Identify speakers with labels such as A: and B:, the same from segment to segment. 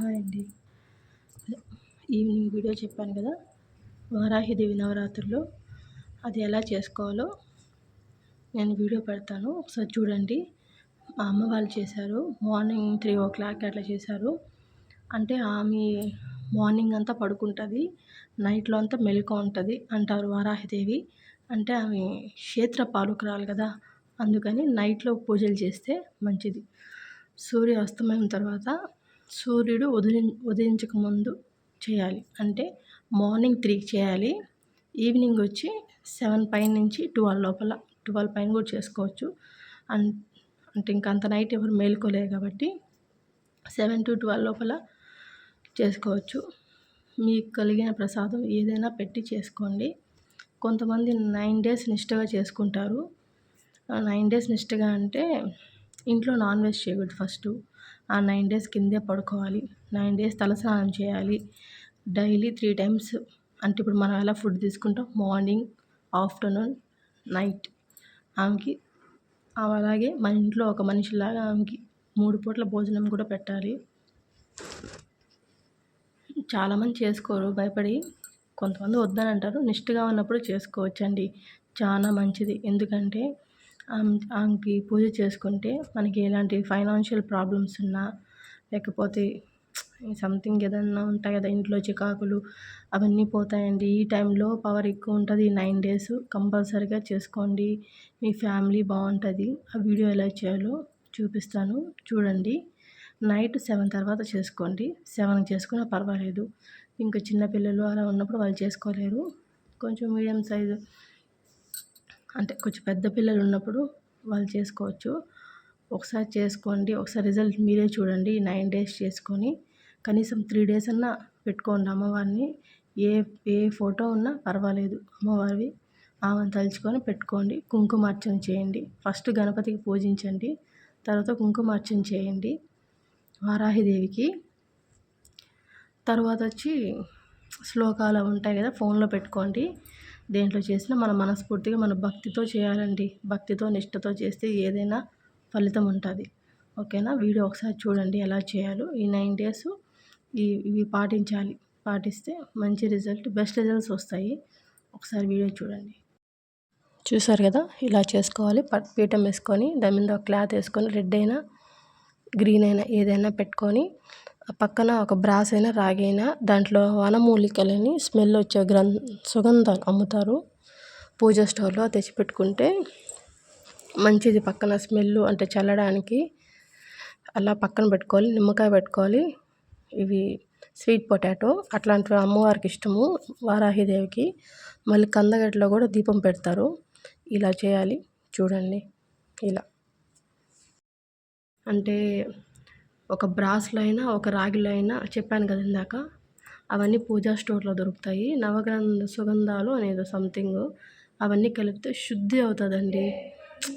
A: Hi అండి. Evening video చెప్పాను కదా వారాహిదేవి నవరాత్రులు అది ఎలా చేసుకోవాలో నేను వీడియో పెడతాను. ఒకసారి చూడండి. మా అమ్మ వాళ్ళు చేశారు. మార్నింగ్ త్రీ ఓ క్లాక్ అట్లా చేశారు. అంటే ఆమె మార్నింగ్ అంతా పడుకుంటుంది నైట్లో అంతా మెలకు ఉంటుంది అంటారు వారాహిదేవి. అంటే ఆమె క్షేత్ర పాలకురాలు కదా అందుకని నైట్లో పూజలు చేస్తే మంచిది. సూర్య అస్తమయం తర్వాత సూర్యుడు ఉదయం ఉదయించక ముందు చేయాలి. అంటే మార్నింగ్ త్రీకి చేయాలి. ఈవినింగ్ వచ్చి సెవెన్ పైన నుంచి ట్వెల్వ్ లోపల ట్వెల్వ్ పైన కూడా చేసుకోవచ్చు. అన్ అంటే ఇంకా అంత నైట్ ఎవరు మేలుకోలేదు కాబట్టి సెవెన్ టు ట్వెల్వ్ లోపల చేసుకోవచ్చు. మీకు కలిగిన ప్రసాదం ఏదైనా పెట్టి చేసుకోండి. కొంతమంది నైన్ డేస్ నిష్టగా చేసుకుంటారు. నైన్ డేస్ నిష్టగా అంటే ఇంట్లో నాన్ వెజ్ చేయకూడదు ఫస్ట్. ఆ నైన్ డేస్ కిందే పడుకోవాలి. నైన్ డేస్ తలస్నానం చేయాలి. Daily three times. అంటే ఇప్పుడు మనం ఎలా ఫుడ్ తీసుకుంటాం? Morning afternoon night. ఆమెకి అలాగే మన ఇంట్లో ఒక మనిషిలాగా ఆమెకి మూడు పూట్ల భోజనం కూడా పెట్టాలి. చాలామంది చేసుకోరు. భయపడి కొంతమంది వద్దని అంటారు. నిష్ఠగా ఉన్నప్పుడు చేసుకోవచ్చండి. చాలా మంచిది. ఎందుకంటే ఆమెకి పూజ చేసుకుంటే మనకి ఎలాంటి ఫైనాన్షియల్ ప్రాబ్లమ్స్ ఉన్నా లేకపోతే సంథింగ్ ఏదన్నా ఉంటాయి కదా ఇంట్లో చికాకులు అవన్నీ పోతాయండి. ఈ టైంలో పవర్ ఎక్కువ ఉంటుంది నైన్ డేస్ కంపల్సరీగా చేసుకోండి. మీ ఫ్యామిలీ బాగుంటుంది. ఆ వీడియో ఎలా చేయాలో చూపిస్తాను. చూడండి. నైట్ సెవెన్ తర్వాత చేసుకోండి. సెవెన్ చేసుకున్నా పర్వాలేదు. ఇంకా చిన్నపిల్లలు అలా ఉన్నప్పుడు వాళ్ళు చేసుకోలేరు. కొంచెం మీడియం సైజు అంటే కొంచెం పెద్ద పిల్లలు ఉన్నప్పుడు వాళ్ళు చేసుకోవచ్చు. ఒకసారి చేసుకోండి ఒకసారి రిజల్ట్ మీరే చూడండి నైన్ డేస్ చేసుకొని కనీసం త్రీ డేస్ అన్నా పెట్టుకోండి అమ్మవారిని. ఏ ఏ ఫోటో ఉన్నా పర్వాలేదు అమ్మవారివి ఆమెను తలుచుకొని పెట్టుకోండి. కుంకుమార్చన చేయండి. ఫస్ట్ గణపతికి పూజించండి తర్వాత కుంకుమార్చన చేయండి వారాహిదేవికి. తర్వాత వచ్చి శ్లోకాలు ఉంటాయి కదా ఫోన్లో పెట్టుకోండి. దేంట్లో చేసినా మన మనస్ఫూర్తిగా మన భక్తితో చేయాలండి. భక్తితో నిష్టతో చేస్తే ఏదైనా ఫలితం ఉంటుంది. ఓకేనా? వీడియో ఒకసారి చూడండి ఎలా చేయాలో. ఈ నైన్ డేస్ ఈ ఇవి పాటించాలి. పాటిస్తే మంచి రిజల్ట్ బెస్ట్ రిజల్ట్స్ వస్తాయి. ఒకసారి వీడియో చూడండి. చూసారు కదా? ఇలా చేసుకోవాలి. పీఠం వేసుకొని దాని మీద ఒక క్లాత్ వేసుకొని రెడ్ అయినా గ్రీన్ అయినా ఏదైనా పెట్టుకొని పక్కన ఒక బ్రాస్ అయినా రాగి అయినా దాంట్లో వనమూలికలని స్మెల్ వచ్చే గ్రం సుగంధాలు అమ్ముతారు. పూజ స్టోర్లో తెచ్చిపెట్టుకుంటే మంచిది పక్కన స్మెల్ అంటే చల్లడానికి. అలా పక్కన పెట్టుకోవాలి నిమ్మకాయ పెట్టుకోవాలి. ఇవి స్వీట్ పొటాటో అట్లాంటివి అమ్మవారికి ఇష్టము. వారాహిదేవికి మళ్ళీ కందగడ్డలో కూడా దీపం పెడతారు. ఇలా చేయాలి. చూడండి. ఇలా. అంటే ఒక బ్రాస్లో అయినా ఒక రాగిలో అయినా చెప్పాను కదా ఇందాక. అవన్నీ పూజా స్టోర్లో దొరుకుతాయి. నవగ్రంథ సుగంధాలు అనేది సంథింగ్ అవన్నీ కలిపితే శుద్ధి అవుతుందండి.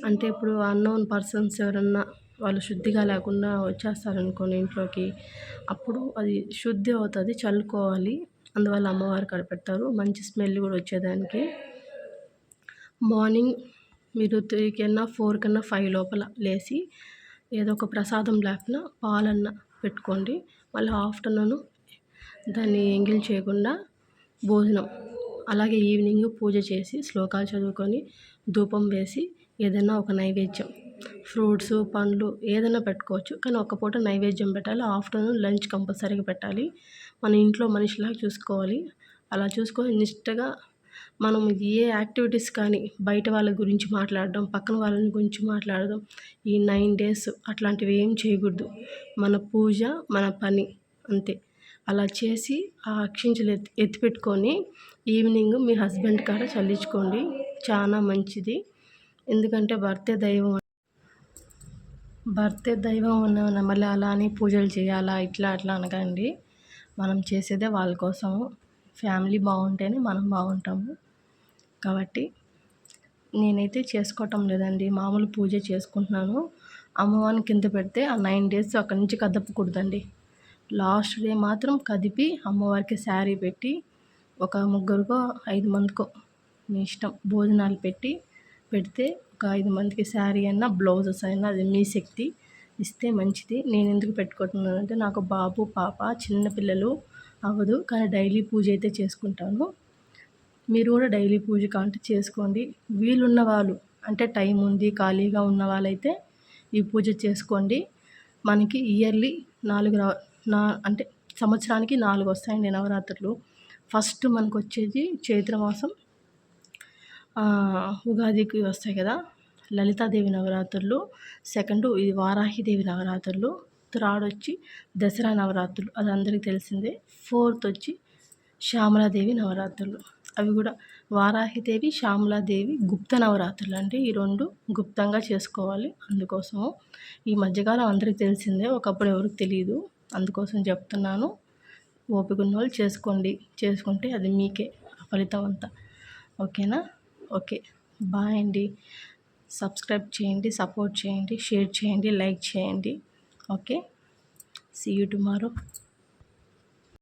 A: అంటే ఇప్పుడు అన్నోన్ పర్సన్స్ ఎవరన్నా వాళ్ళు శుద్ధిగా లేకుండా వచ్చేస్తారనుకోండి ఇంట్లోకి అప్పుడు అది శుద్ధి అవుతుంది చల్లుకోవాలి. అందువల్ల అమ్మవారు కాడ పెడతారు మంచి స్మెల్ కూడా వచ్చేదానికి. మార్నింగ్ మీరు త్రీ కన్నా ఫోర్ కన్నా ఫైవ్ లోపల లేచి ఏదో ఒక ప్రసాదం లేకుండా పాలన్న పెట్టుకోండి. మళ్ళీ ఆఫ్టర్నూన్ దాన్ని ఎంగిల్ చేయకుండా భోజనం అలాగే ఈవినింగ్ పూజ చేసి శ్లోకాలు చదువుకొని ధూపం వేసి ఏదైనా ఒక నైవేద్యం ఫ్రూట్స్ పండ్లు ఏదైనా పెట్టుకోవచ్చు. కానీ ఒక పూట నైవేద్యం పెట్టాలి. ఆఫ్టర్నూన్ లంచ్ కంపల్సరీగా పెట్టాలి. మన ఇంట్లో మనిషిలాగా చూసుకోవాలి. అలా చూసుకొని నిష్టగా మనం ఏ యాక్టివిటీస్ కానీ బయట వాళ్ళ గురించి మాట్లాడడం పక్కన వాళ్ళని గురించి మాట్లాడడం ఈ నైన్ డేస్ అట్లాంటివి ఏం చేయకూడదు. మన పూజ మన పని అంతే. అలా చేసి ఆ అక్షించలు ఎత్తి ఎత్తిపెట్టుకొని ఈవినింగ్ మీ హస్బెండ్ కాడ చల్లించుకోండి. చాలా మంచిది. ఎందుకంటే భర్తే దైవం. భర్తే దైవం ఉన్న మళ్ళీ అలా అని పూజలు చేయాలా ఇట్లా అట్లా అనకండి. మనం చేసేదే వాళ్ళ కోసము. ఫ్యామిలీ బాగుంటేనే మనం బాగుంటాము. కాబట్టి నేనైతే చేసుకోవటం లేదండి. మామూలు పూజ చేసుకుంటున్నాను. అమ్మవారిని కింద పెడితే ఆ నైన్ డేస్ అక్కడి నుంచి కదపకూడదండి. లాస్ట్ డే మాత్రం కదిపి అమ్మవారికి శారీ పెట్టి ఒక ముగ్గురికో ఐదు మందికో మీ ఇష్టం భోజనాలు పెట్టి పెడితే ఒక ఐదు మందికి శారీ అయినా బ్లౌజెస్ అయినా అది మీ శక్తి. ఇస్తే మంచిది. నేను ఎందుకు పెట్టుకుంటున్నానంటే నాకు బాబు పాప చిన్నపిల్లలు అవ్వదు. కానీ డైలీ పూజ అయితే చేసుకుంటాను. మీరు కూడా డైలీ పూజ కాంటే చేసుకోండి. వీలున్న వాళ్ళు అంటే టైం ఉంది ఖాళీగా ఉన్న వాళ్ళైతే ఈ పూజ చేసుకోండి. మనకి ఇయర్లీ నాలుగు నా అంటే సంవత్సరానికి నాలుగు వస్తాయండి నవరాత్రులు ఫస్ట్ మనకు వచ్చేది చైత్రమాసం ఉగాదికి వస్తాయి కదా లలితాదేవి నవరాత్రులు. సెకండ్ ఇది వారాహిదేవి నవరాత్రులు. థర్డ్ వచ్చి దసరా నవరాత్రులు. అది అందరికీ తెలిసిందే. ఫోర్త్ వచ్చి శ్యామలాదేవి నవరాత్రులు. అవి కూడా వారాహిదేవి శ్యామలాదేవి గుప్త నవరాత్రులు. అంటే ఈ రెండు గుప్తంగా చేసుకోవాలి. అందుకోసము ఈ మధ్యకాలం అందరికీ తెలిసిందే. ఒకప్పుడు ఎవరికి తెలియదు అందుకోసం చెప్తున్నాను. ఓపిక ఉన్న వాళ్ళు చేసుకోండి. చేసుకుంటే అది మీకే ఫలితం అంతా. ఓకేనా? ఓకే. బాయ్ అండి. సబ్స్క్రైబ్ చేయండి సపోర్ట్ చేయండి షేర్ చేయండి లైక్ చేయండి. okay. See you tomorrow.